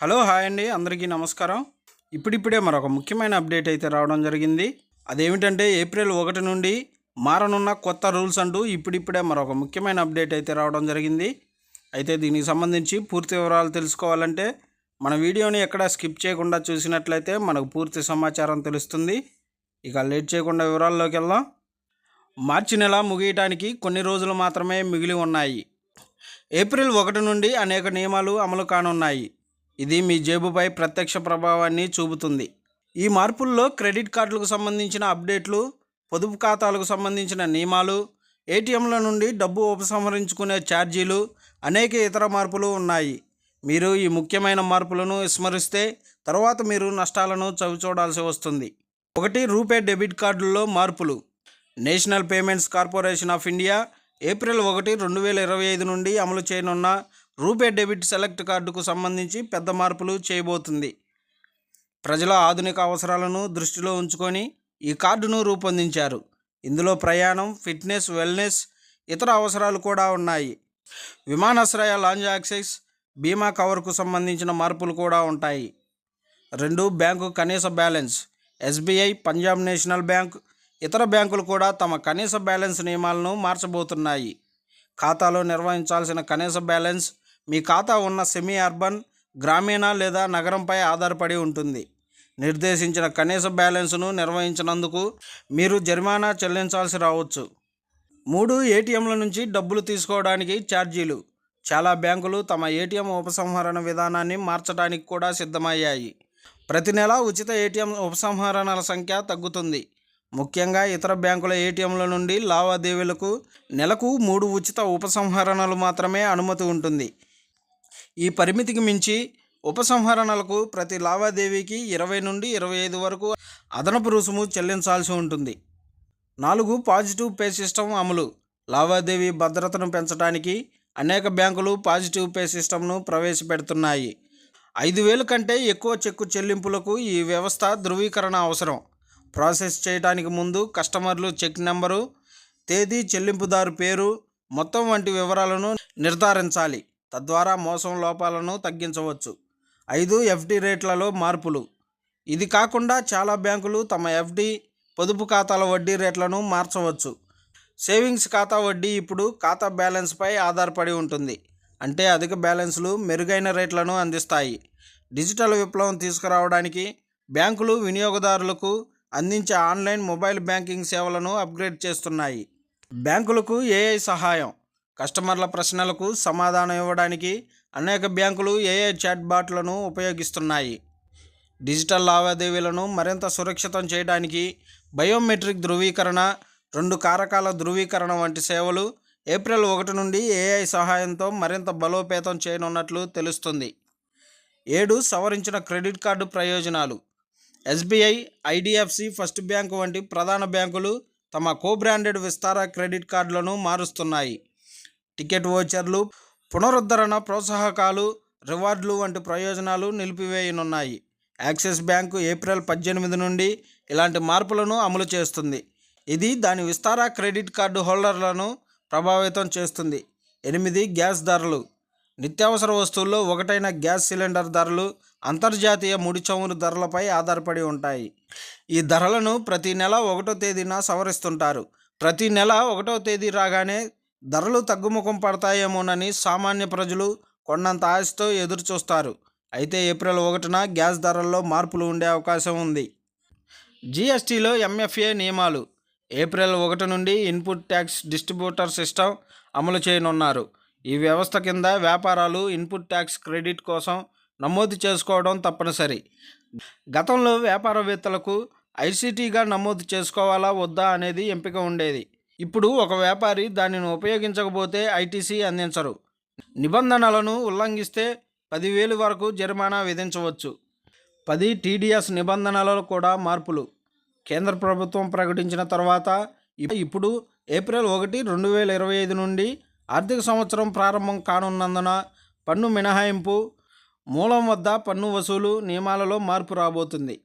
Hello hi అండి. అందరికీ నమస్కారం. ఇప్పుడిప్పుడే మరొక ముఖ్యమైన అప్డేట్ అయితే రావడం జరిగింది. అదేమిటంటే ఏప్రిల్ ఒకటి నుండి మారనున్న కొత్త రూల్స్ అంటూ ఇప్పుడిప్పుడే మరొక ముఖ్యమైన అప్డేట్ అయితే రావడం జరిగింది. అయితే దీనికి సంబంధించి పూర్తి వివరాలు తెలుసుకోవాలంటే మన వీడియోని ఎక్కడ స్కిప్ చేయకుండా చూసినట్లయితే మనకు పూర్తి సమాచారం తెలుస్తుంది. ఇక లేట్ చేయకుండా వివరాల్లోకి వెళ్దాం. మార్చి నెల ముగియటానికి కొన్ని రోజులు మాత్రమే మిగిలి ఉన్నాయి. ఏప్రిల్ ఒకటి నుండి అనేక నియమాలు అమలు కానున్నాయి. ఇది మీ జేబుపై ప్రత్యక్ష ప్రభావాన్ని చూపుతుంది. ఈ మార్పుల్లో క్రెడిట్ కార్డులకు సంబంధించిన అప్డేట్లు పొదుపు ఖాతాలకు సంబంధించిన నియమాలు ఏటీఎంల నుండి డబ్బు ఉపసంహరించుకునే ఛార్జీలు అనేక ఇతర మార్పులు ఉన్నాయి. మీరు ఈ ముఖ్యమైన మార్పులను విస్మరిస్తే తర్వాత మీరు నష్టాలను చవిచూడాల్సి వస్తుంది. ఒకటి రూపే డెబిట్ కార్డుల్లో మార్పులు. National Payments Corporation of India April ఒకటి రెండు వేల ఇరవై ఐదు నుండి అమలు చేయనున్న రూపే డెబిట్ సెలెక్ట్ కార్డుకు సంబంధించి పెద్ద మార్పులు చేయబోతుంది. ప్రజల ఆధునిక అవసరాలను దృష్టిలో ఉంచుకొని ఈ కార్డును రూపొందించారు. ఇందులో ప్రయాణం ఫిట్నెస్ వెల్నెస్ ఇతర అవసరాలు కూడా ఉన్నాయి. విమానాశ్రయ లాంజ్ యాక్సెస్ బీమా కవర్కు సంబంధించిన మార్పులు కూడా ఉంటాయి. రెండు బ్యాంకు కనీస balance. SBI Punjab National Bank ఇతర బ్యాంకులు కూడా తమ కనీస బ్యాలెన్స్ నియమాలను మార్చబోతున్నాయి. ఖాతాలో నిర్వహించాల్సిన కనీస బ్యాలెన్స్ మీ ఖాతా ఉన్న సెమీ అర్బన్ గ్రామీణ లేదా నగరంపై ఆధారపడి ఉంటుంది. నిర్దేశించిన కనీస బ్యాలెన్స్ను నిర్వహించినందుకు మీరు జరిమానా చెల్లించాల్సి రావచ్చు. మూడు ఏటీఎంల నుంచి డబ్బులు తీసుకోవడానికి ఛార్జీలు. చాలా బ్యాంకులు తమ ఏటీఎం ఉపసంహరణ విధానాన్ని మార్చడానికి కూడా సిద్ధమయ్యాయి. ప్రతి నెల ఉచిత ఏటీఎం ఉపసంహరణల సంఖ్య తగ్గుతుంది. ముఖ్యంగా ఇతర బ్యాంకుల ఏటీఎంల నుండి లావాదేవీలకు నెలకు మూడు ఉచిత ఉపసంహరణలు మాత్రమే అనుమతి ఉంటుంది. ఈ పరిమితికి మించి ఉపసంహరణలకు ప్రతి లావాదేవీకి ఇరవై నుండి ఇరవై ఐదు వరకు అదనపు రుసుము చెల్లించాల్సి ఉంటుంది. నాలుగు పాజిటివ్ పే సిస్టమ్ అమలు. లావాదేవీ భద్రతను పెంచడానికి అనేక బ్యాంకులు పాజిటివ్ పే సిస్టమ్ను ప్రవేశపెడుతున్నాయి. ఐదు వేల కంటే ఎక్కువ చెక్కు చెల్లింపులకు ఈ వ్యవస్థ ధృవీకరణ అవసరం. ప్రాసెస్ చేయడానికి ముందు కస్టమర్లు చెక్ నెంబరు తేదీ చెల్లింపుదారు పేరు మొత్తం వంటి వివరాలను నిర్ధారించాలి. తద్వారా మోసం లోపాలను తగ్గించవచ్చు. ఐదు ఎఫ్డి రేట్లలో మార్పులు. ఇది కాకుండా చాలా బ్యాంకులు తమ ఎఫ్డి పొదుపు ఖాతాల వడ్డీ రేట్లను మార్చవచ్చు. సేవింగ్స్ ఖాతా వడ్డీ ఇప్పుడు ఖాతా బ్యాలెన్స్పై ఆధారపడి ఉంటుంది. అంటే అధిక బ్యాలెన్స్లు మెరుగైన రేట్లను అందిస్తాయి. డిజిటల్ విప్లవం తీసుకురావడానికి బ్యాంకులు వినియోగదారులకు అందించే ఆన్లైన్ మొబైల్ బ్యాంకింగ్ సేవలను అప్గ్రేడ్ చేస్తున్నాయి. బ్యాంకులకు ఏఐ సహాయం. కస్టమర్ల ప్రశ్నలకు సమాధానం ఇవ్వడానికి అనేక బ్యాంకులు ఏఐ చాట్బాట్లను ఉపయోగిస్తున్నాయి. డిజిటల్ లావాదేవీలను మరింత సురక్షితం చేయడానికి బయోమెట్రిక్ ధృవీకరణ రెండు కారకాల ధృవీకరణ వంటి సేవలు ఏప్రిల్ ఒకటి నుండి ఏఐ సహాయంతో మరింత బలోపేతం చేయనున్నట్లు తెలుస్తుంది. ఏడు సవరించిన క్రెడిట్ కార్డు ప్రయోజనాలు. ఎస్బీఐ ఐడిఎఫ్సి ఫస్ట్ బ్యాంకు వంటి ప్రధాన బ్యాంకులు తమ కో బ్రాండెడ్ విస్తార క్రెడిట్ కార్డులను మారుస్తున్నాయి. టికెట్ ఓచర్లు పునరుద్ధరణ ప్రోత్సాహకాలు రివార్డులు వంటి ప్రయోజనాలు నిలిపివేయనున్నాయి. యాక్సిస్ బ్యాంకు ఏప్రిల్ పద్దెనిమిది నుండి ఇలాంటి మార్పులను అమలు చేస్తుంది. ఇది దాని విస్తార క్రెడిట్ కార్డు హోల్డర్లను ప్రభావితం చేస్తుంది. ఎనిమిది గ్యాస్ ధరలు. నిత్యావసర వస్తువుల్లో ఒకటైన గ్యాస్ సిలిండర్ ధరలు అంతర్జాతీయ ముడి చమురు ధరలపై ఆధారపడి ఉంటాయి. ఈ ధరలను ప్రతి నెల ఒకటో తేదీన సవరిస్తుంటారు. ప్రతి నెల ఒకటో తేదీ రాగానే ధరలు తగ్గుముఖం పడతాయేమోనని సామాన్య ప్రజలు కొండంత ఆశతో ఎదురుచూస్తారు. అయితే ఏప్రిల్ ఒకటిన గ్యాస్ ధరల్లో మార్పులు ఉండే అవకాశం ఉంది. జిఎస్టీలో ఎంఎఫ్ఏ నియమాలు. ఏప్రిల్ ఒకటి నుండి ఇన్పుట్ ట్యాక్స్ డిస్ట్రిబ్యూటర్ సిస్టమ్ అమలు చేయనున్నారు. ఈ వ్యవస్థ కింద వ్యాపారాలు ఇన్పుట్ ట్యాక్స్ క్రెడిట్ కోసం నమోదు చేసుకోవడం తప్పనిసరి. గతంలో వ్యాపారవేత్తలకు ఐసీటీగా నమోదు చేసుకోవాలా వద్దా అనేది ఎంపిక ఉండేది. ఇప్పుడు ఒక వ్యాపారి దానిని ఉపయోగించకపోతే ఐటీసీ అందించరు. నిబంధనలను ఉల్లంఘిస్తే పదివేలు వరకు జరిమానా విధించవచ్చు. పది టీడీఎస్ నిబంధనలలో కూడా మార్పులు. కేంద్ర ప్రభుత్వం ప్రకటించిన తర్వాత ఇప్పుడు ఏప్రిల్ ఒకటి రెండు వేల ఇరవై ఐదు నుండి ఆర్థిక సంవత్సరం ప్రారంభం కానున్నందున పన్ను మినహాయింపు మూలం వద్ద పన్ను వసూలు నియమాలలో మార్పు రాబోతుంది.